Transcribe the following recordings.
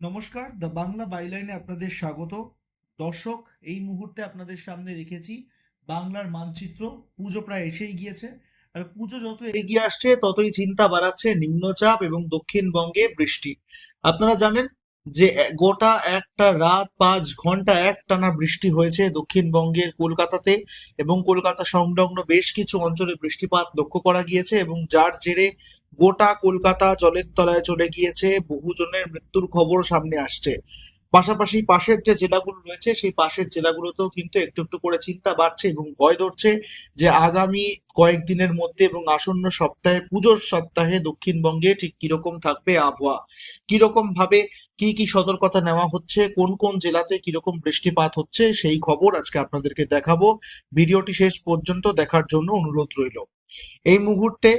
নমস্কার, দ্য বাংলা বাইলাইনে আপনাদের স্বাগত। দর্শক, এই মুহূর্তে আপনাদের সামনে রেখেছি বাংলার মানচিত্র। পুজো প্রায় এসেই গিয়েছে। আর পুজো যত এগিয়ে আসছে, ততই চিন্তা বাড়াচ্ছে নিম্নচাপ এবং দক্ষিণবঙ্গে বৃষ্টি। আপনারা জানেন যে গোটা একটা রাত, পাঁচ ঘণ্টা একটানা বৃষ্টি হয়েছে দক্ষিণবঙ্গের কলকাতাতে এবং কলকাতা সংলগ্ন বেশ কিছু অঞ্চলে বৃষ্টিপাত লক্ষ্য করা গিয়েছে এবং যার জেরে গোটা কলকাতা জলের তলায় চলে গিয়েছে, বহুজনের মৃত্যুর খবর সামনে আসছে। পাশাপাশি পাশের যে জেলাগুলো রয়েছে, সেই পাশের জেলাগুলোতেও কিন্তু একটু একটু করে চিন্তা বাড়ছে এবং ভয় ধরছে যে আগামী কয়েকদিনের মধ্যে এবং আসন্ন সপ্তাহে, পুজোর সপ্তাহে দক্ষিণবঙ্গে ঠিক কীরকম থাকবে আবহাওয়া? কীরকম ভাবে কি কি সতর্কতা নেওয়া হচ্ছে? কোন কোন জেলাতে কীরকম বৃষ্টিপাত হচ্ছে? সেই খবর আজকে আপনাদেরকে দেখাবো। ভিডিওটি শেষ পর্যন্ত দেখার জন্য অনুরোধ রইল। এই মুহূর্তে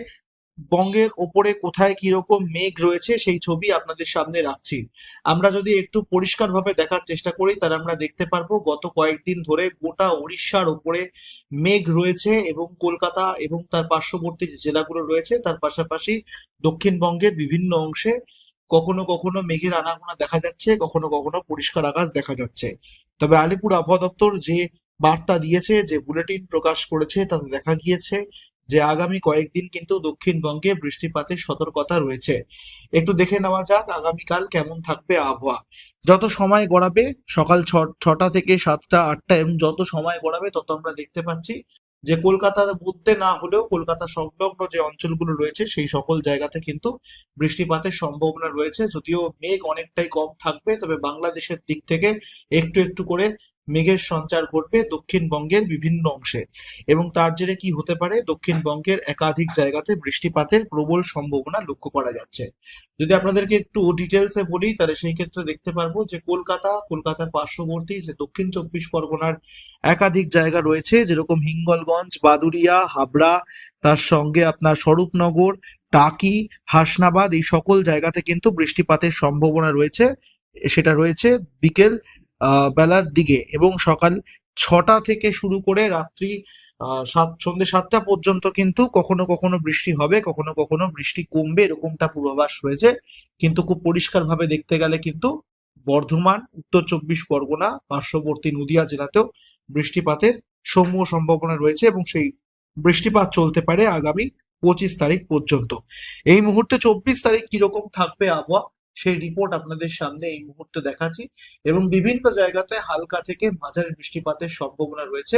বঙ্গের ওপরে কোথায় কীরকম মেঘ রয়েছে সেই ছবি আপনাদের সামনে রাখছি। আমরা যদি একটু পরিষ্কারভাবে দেখার চেষ্টা করি, তাহলে আমরা দেখতে পারব গত কয়েকদিন ধরে গোটা উড়িষ্যার ওপরে মেঘ রয়েছে এবং কলকাতা এবং তার পার্শ্ববর্তী যে জেলাগুলো রয়েছে, তার পাশাপাশি দক্ষিণবঙ্গের বিভিন্ন অংশে কখনো কখনো মেঘের আনাগোনা দেখা যাচ্ছে, কখনো কখনো পরিষ্কার আকাশ দেখা যাচ্ছে। তবে আলিপুর আবহাওয়া দপ্তর যে বার্তা দিয়েছে, যে বুলেটিন প্রকাশ করেছে, তাতে দেখা গিয়েছে যে আগামী কয়েকদিন কিন্তু দক্ষিণবঙ্গে বৃষ্টিপাতের সতর্কতা রয়েছে। একটু দেখে নেওয়া যাক আগামীকাল কেমন থাকবে আবহাওয়া। যত সময় গড়াবে, সকাল ছটা থেকে সাতটা, আটটা, এবং যত সময় গড়াবে, তত আমরা দেখতে পাচ্ছি যে কলকাতার মধ্যে না হলেও কলকাতা সংলগ্ন যে অঞ্চলগুলো রয়েছে, সেই সকল জায়গাতে কিন্তু বৃষ্টিপাতের সম্ভাবনা রয়েছে। যদিও মেঘ অনেকটাই কম থাকবে, তবে বাংলাদেশের দিক থেকে একটু একটু করে মেঘের সঞ্চার ঘটবে দক্ষিণবঙ্গের বিভিন্ন অংশে এবং তার জেরে কি হতে পারে? দক্ষিণবঙ্গের একাধিক জায়গাতে বৃষ্টিপাতের প্রবল সম্ভাবনা লক্ষ্য করা যাচ্ছে। যদি আপনাদেরকে একটু ডিটেলসে বলি, তাহলে সেই ক্ষেত্রে দেখতে পারব যে কলকাতা, কলকাতার পার্শ্ববর্তী যে দক্ষিণ চব্বিশ পরগনার একাধিক জায়গা রয়েছে, যেরকম হিঙ্গলগঞ্জ বাদুরিয়া হাবড়া, তার সঙ্গে আপনার স্বরূপনগর, টাকি, হাসনাবাদ, এই সকল জায়গাতে কিন্তু বৃষ্টিপাতের সম্ভাবনা রয়েছে। সেটা রয়েছে বিকেল বেলার দিকে এবং সকাল ছটা থেকে শুরু করে রাত্রি সাত সন্ধ্যে সাতটা পর্যন্ত কিন্তু কখনো কখনো বৃষ্টি হবে, কখনো কখনো বৃষ্টি কমবে, এরকমটা পূর্বাভাস রয়েছে। কিন্তু খুব পরিষ্কারভাবে দেখতে গেলে কিন্তু বর্ধমান, উত্তর চব্বিশ পরগনা, পার্শ্ববর্তী নদিয়া জেলাতেও বৃষ্টিপাতের সমূহ সম্ভাবনা রয়েছে এবং সেই বৃষ্টিপাত চলতে পারে আগামী পঁচিশ তারিখ পর্যন্ত। এই মুহূর্তে চব্বিশ তারিখ কীরকম থাকবে আবহাওয়া? সেই রিপোর্ট আপনাদের সামনে এই মুহূর্তে দেখাচ্ছি এবং বিভিন্ন জায়গাতে হালকা থেকে মাঝারি বৃষ্টিপাতের সম্ভাবনা রয়েছে।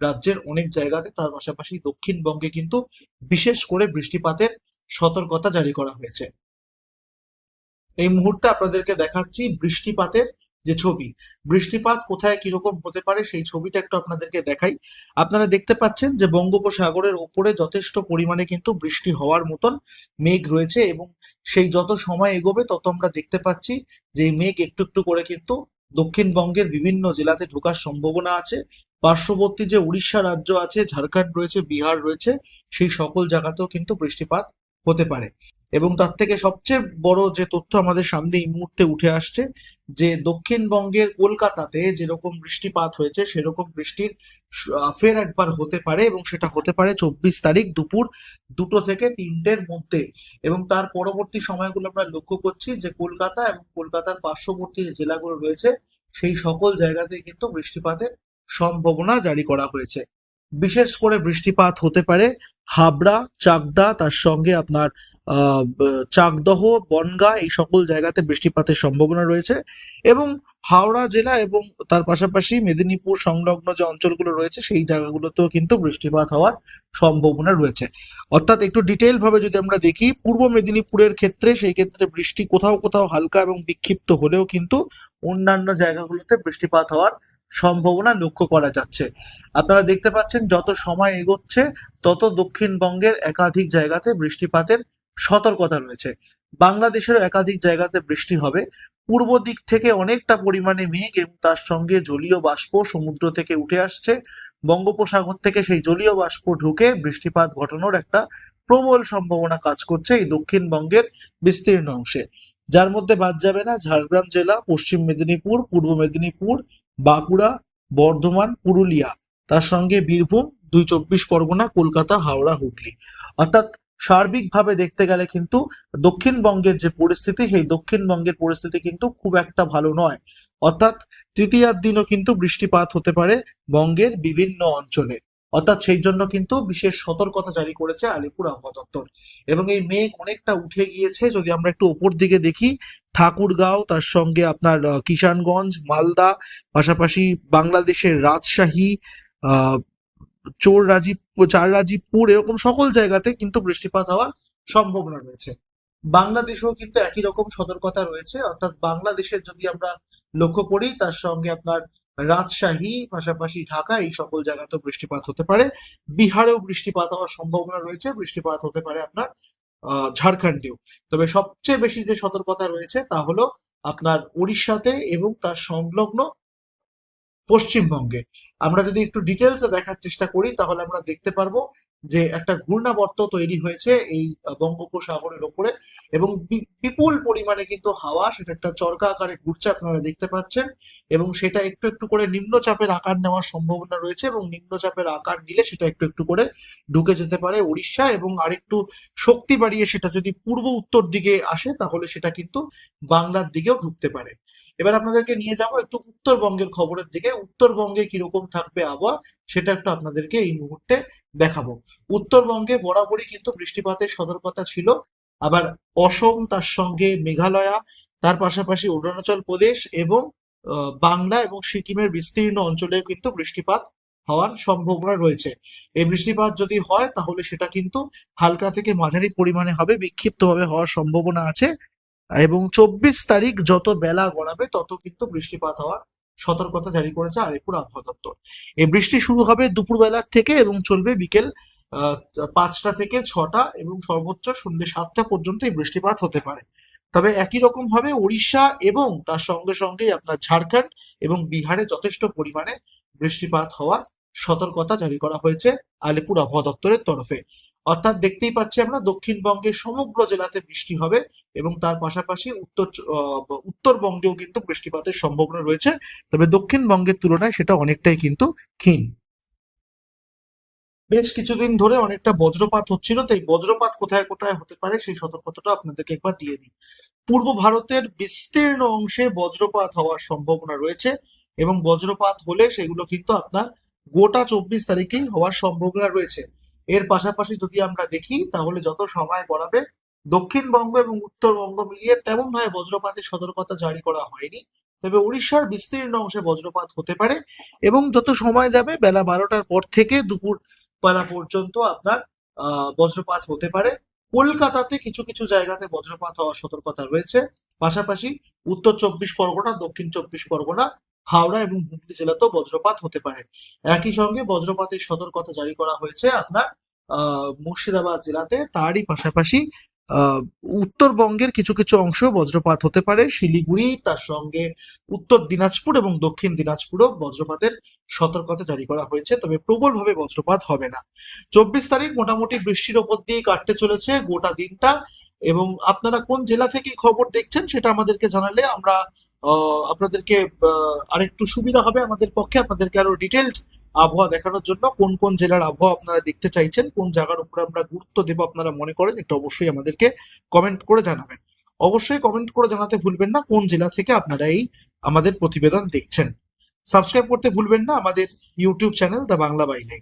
রাজ্যের অনেক জায়গাতে তার পাশাপাশি দক্ষিণবঙ্গে কিন্তু বিশেষ করে বৃষ্টিপাতের সতর্কতা জারি করা হয়েছে। এই মুহূর্তে আপনাদেরকে দেখাচ্ছি বৃষ্টিপাতের যে ছবি, বৃষ্টিপাত কোথায় কীরকম হতে পারে সেই ছবিটা একটু আপনাদেরকে দেখাই। আপনারা দেখতে পাচ্ছেন যে বঙ্গোপসাগরের ওপরে যথেষ্ট পরিমাণে কিন্তু বৃষ্টি হওয়ার মতন মেঘ রয়েছে এবং সেই যত সময় এগোবে তত আমরা দেখতে পাচ্ছি যে মেঘ একটু একটু করে কিন্তু দক্ষিণবঙ্গের বিভিন্ন জেলাতে ঢোকার সম্ভাবনা আছে। পার্শ্ববর্তী যে উড়িষ্যা রাজ্য আছে, ঝাড়খণ্ড রয়েছে, বিহার রয়েছে, সেই সকল জায়গাতেও কিন্তু বৃষ্টিপাত হতে পারে। এবং তার থেকে সবচেয়ে বড় যে তথ্য আমাদের সামনে এই মুহূর্তে উঠে আসছে, যে দক্ষিণবঙ্গের কলকাতাতে যেরকম বৃষ্টিপাত হয়েছে, সেরকম বৃষ্টির ফের একবার হতে পারে এবং সেটা হতে পারে চব্বিশ তারিখ দুপুর দুটো থেকে তিনটের মধ্যে। এবং তার পরবর্তী সময়গুলো আমরা লক্ষ্য করছি যে কলকাতা এবং কলকাতার পার্শ্ববর্তী যে জেলাগুলো রয়েছে, সেই সকল জায়গাতে কিন্তু বৃষ্টিপাতের সম্ভাবনা জারি করা হয়েছে। বিশেষ করে বৃষ্টিপাত হতে পারে হাবড়া, চাকদা, তার সঙ্গে আপনার চাকদহ, বনগাঁ এই সকল জায়গাতে বৃষ্টিপাতের সম্ভাবনা রয়েছে এবং হাওড়া জেলা এবং তার পাশাপাশি মেদিনীপুর সংলগ্ন যে অঞ্চলগুলো রয়েছে সেই জায়গাগুলোতেও কিন্তু বৃষ্টিপাত হওয়ার সম্ভাবনা রয়েছে। অর্থাৎ একটু ডিটেইল ভাবে যদি আমরা দেখি, পূর্ব মেদিনীপুরের ক্ষেত্রে সেই ক্ষেত্রে বৃষ্টি কোথাও কোথাও হালকা এবং বিক্ষিপ্ত হলেও কিন্তু অন্যান্য জায়গাগুলোতে বৃষ্টিপাত হওয়ার সম্ভাবনা লক্ষ্য করা যাচ্ছে। আপনারা দেখতে পাচ্ছেন যত সময় এগোচ্ছে, তত দক্ষিণবঙ্গের একাধিক জায়গাতে বৃষ্টিপাতের সতর্কতা রয়েছে। বাংলাদেশেরও একাধিক জায়গাতে বৃষ্টি হবে। পূর্ব দিক থেকে অনেকটা পরিমাণে মেঘ এবং তার সঙ্গে জলীয় বাষ্প সমুদ্র থেকে উঠে আসছে। বঙ্গোপসাগর থেকে সেই জলীয় বাষ্প ঢুকে বৃষ্টিপাত ঘটানোর একটা প্রবল সম্ভাবনা কাজ করছে এই দক্ষিণবঙ্গের বিস্তীর্ণ অংশে। যার মধ্যে বাদ যাবে না ঝাড়গ্রাম জেলা, পশ্চিম মেদিনীপুর, পূর্ব মেদিনীপুর, বাঁকুড়া, বর্ধমান, পুরুলিয়া। তার সঙ্গে বীরভূম, দুই চব্বিশ পরগনা, কলকাতা, হাওড়া, হুগলি। অর্থাৎ সার্বিকভাবে দেখতে গেলে কিন্তু দক্ষিণবঙ্গের যে পরিস্থিতি, সেই দক্ষিণবঙ্গের পরিস্থিতি কিন্তু খুব একটা ভালো নয়। অর্থাৎ তৃতীয়ার দিনও কিন্তু বৃষ্টিপাত হতে পারে বঙ্গের বিভিন্ন অঞ্চলে। অর্থাৎ সেই জন্য কিন্তু বিশেষ সতর্কতা জারি করেছে আলিপুর আবহাওয়া দপ্তর। এবং এই মেঘ অনেকটা উঠে গিয়েছে, যদি আমরা একটু ওপর দিকে দেখি, ঠাকুরগাঁও, তার সঙ্গে আপনার কিষানগঞ্জ, মালদা, পাশাপাশি বাংলাদেশের রাজশাহী চোর রাজীব চার রাজীবপুর এরকম সকল জায়গাতে কিন্তু বৃষ্টিপাত হওয়ার সম্ভাবনা রয়েছে। বাংলাদেশেও কিন্তু একই রকম সতর্কতা রয়েছে। অর্থাৎ বাংলাদেশের যদি আমরা লক্ষ্য করি, তার সঙ্গে আপনার রাজশাহী, পাশাপাশি ঢাকা, এই সকল জায়গাতেও বৃষ্টিপাত হতে পারে। বিহারেও বৃষ্টিপাত হওয়ার সম্ভাবনা রয়েছে। বৃষ্টিপাত হতে পারে আপনার, আহ, ঝাড়খণ্ডেও। তবে সবচেয়ে বেশি যে সতর্কতা রয়েছে, তা হলো আপনার উড়িষ্যাতে এবং তার সংলগ্ন পশ্চিমবঙ্গে। আমরা যদি একটু ডিটেলসে দেখার চেষ্টা করি, তাহলে আমরা দেখতে পারব যে একটা ঘূর্ণাবর্ত তৈরি হয়েছে এই বঙ্গোপসাগরের ওপরে এবং বিপুল পরিমাণে কিন্তু হাওয়া, সেটা একটা চরকা আকারে ঘুরছে, আপনারা দেখতে পাচ্ছেন এবং সেটা একটু একটু করে নিম্নচাপের আকার নেওয়ার সম্ভাবনা রয়েছে এবং নিম্নচাপের আকার নিলে সেটা একটু একটু করে ঢুকে যেতে পারে উড়িষ্যা এবং আরেকটু শক্তি বাড়িয়ে সেটা যদি পূর্ব উত্তর দিকে আসে, তাহলে সেটা কিন্তু বাংলার দিকেও ঢুকতে পারে। এবার আপনাদেরকে নিয়ে যাব একটু উত্তরবঙ্গের খবরের দিকে। উত্তরবঙ্গে কীরকম থাকবে আবহাওয়া, সেটা একটু আপনাদেরকে এই মুহূর্তে দেখাবো। উত্তরবঙ্গে বরাবরই কিন্তু বৃষ্টিপাতের সতর্কতা ছিল। আবার অসম, তার সঙ্গে মেঘালয়া, তার পাশাপাশি অরুণাচল প্রদেশ এবং বাংলা এবং সিকিমের বিস্তীর্ণ অঞ্চলেও কিন্তু বৃষ্টিপাত হওয়ার সম্ভাবনা রয়েছে। এই বৃষ্টিপাত যদি হয়, তাহলে সেটা কিন্তু হালকা থেকে মাঝারি পরিমাণে হবে, বিক্ষিপ্তভাবে হওয়ার সম্ভাবনা আছে। এবং চব্বিশ তারিখ যত বেলা গড়াবে, তত কিন্তু বৃষ্টিপাত হওয়ার সতর্কতা জারি করেছে আলিপুর আবহাওয়া দপ্তর। এই বৃষ্টি শুরু হবে দুপুরবেলার থেকে এবং চলবে বিকেল পাঁচটা থেকে ছটা এবং সর্বোচ্চ সন্ধ্যে সাতটা পর্যন্ত এই বৃষ্টিপাত হতে পারে। তবে একই রকম ভাবে উড়িষ্যা এবং তার সঙ্গে সঙ্গে আপনার ঝাড়খণ্ড এবং বিহারে যথেষ্ট পরিমাণে বৃষ্টিপাত হওয়ার সতর্কতা জারি করা হয়েছে আলিপুর আবহাওয়া দপ্তরের তরফে। অর্থাৎ দেখতেই পাচ্ছি আমরা দক্ষিণবঙ্গের সমগ্র জেলাতে বৃষ্টি হবে এবং তার পাশাপাশি উত্তর উত্তরবঙ্গেও কিন্তু বৃষ্টিপাতের সম্ভাবনা রয়েছে। তবে দক্ষিণবঙ্গের তুলনায় সেটা অনেকটাই কিন্তু ক্ষীণ। বেশ কিছুদিন ধরে অনেকটা বজ্রপাত হচ্ছিল, তো এই বজ্রপাত কোথায় কোথায় হতে পারে সেই সতর্কতাটা আপনাদেরকে একবার দিয়ে দিই। পূর্ব ভারতের বিস্তীর্ণ অংশে বজ্রপাত হওয়ার সম্ভাবনা রয়েছে এবং বজ্রপাত হলে সেগুলো কিন্তু আপনার গোটা চব্বিশ তারিখেই হওয়ার সম্ভাবনা রয়েছে। এর পাশাপাশি যদি আমরা দেখি, তাহলে যত সময় গড়াবে, দক্ষিণবঙ্গ এবং উত্তরবঙ্গ মিলিয়ে তেমন ভাবে বজ্রপাতের সতর্কতা জারি করা হয়নি। তবে উড়িষ্যার বিস্তীর্ণ অংশে বজ্রপাত হতে পারে এবং যত সময় যাবে, বেলা বারোটার পর থেকে দুপুর বেলা পর্যন্ত আপনার বজ্রপাত হতে পারে। কলকাতাতে কিছু কিছু জায়গাতে বজ্রপাত হওয়ার সতর্কতা রয়েছে। পাশাপাশি উত্তর চব্বিশ পরগনা, দক্ষিণ চব্বিশ পরগনা হাওড়া এবং হুগলি জেলাতেও বজ্রপাত হতে পারে। একই সঙ্গে বজ্রপাতের সতর্কতা জারি করা হয়েছে আপনার মুর্শিদাবাদ জেলাতে। তারই পাশাপাশি উত্তরবঙ্গের কিছু কিছু অংশ বজ্রপাত হতে পারে। শিলিগুড়ি, তার সঙ্গে উত্তর দিনাজপুর এবং দক্ষিণ দিনাজপুরও বজ্রপাতের সতর্কতা জারি করা হয়েছে, তবে প্রবলভাবে বজ্রপাত হবে না। চব্বিশ তারিখ মোটামুটি বৃষ্টির ওপর দিয়ে কাটতে চলেছে গোটা দিনটা। এবং আপনারা কোন জেলা থেকে খবর দেখছেন সেটা আমাদেরকে জানালে আমরা আপনাদেরকে আরেকটু সুবিধা হবে আমাদের পক্ষে, আপনাদেরকে আরও ডিটেলড আবহাওয়া দেখানোর জন্য, কোন কোন জেলার আবহাওয়া আপনারা দেখতে চাইছেন, কোন জায়গার উপর আমরা গুরুত্ব দেবো আপনারা মনে করেন, একটু অবশ্যই আমাদেরকে কমেন্ট করে জানাবেন। অবশ্যই কমেন্ট করে জানাতে ভুলবেন না, কোন জেলা থেকে আপনারা এই আমাদের প্রতিবেদন দেখছেন। সাবস্ক্রাইব করতে ভুলবেন না, আমাদের ইউটিউব চ্যানেল দ্য বাংলা বাইলে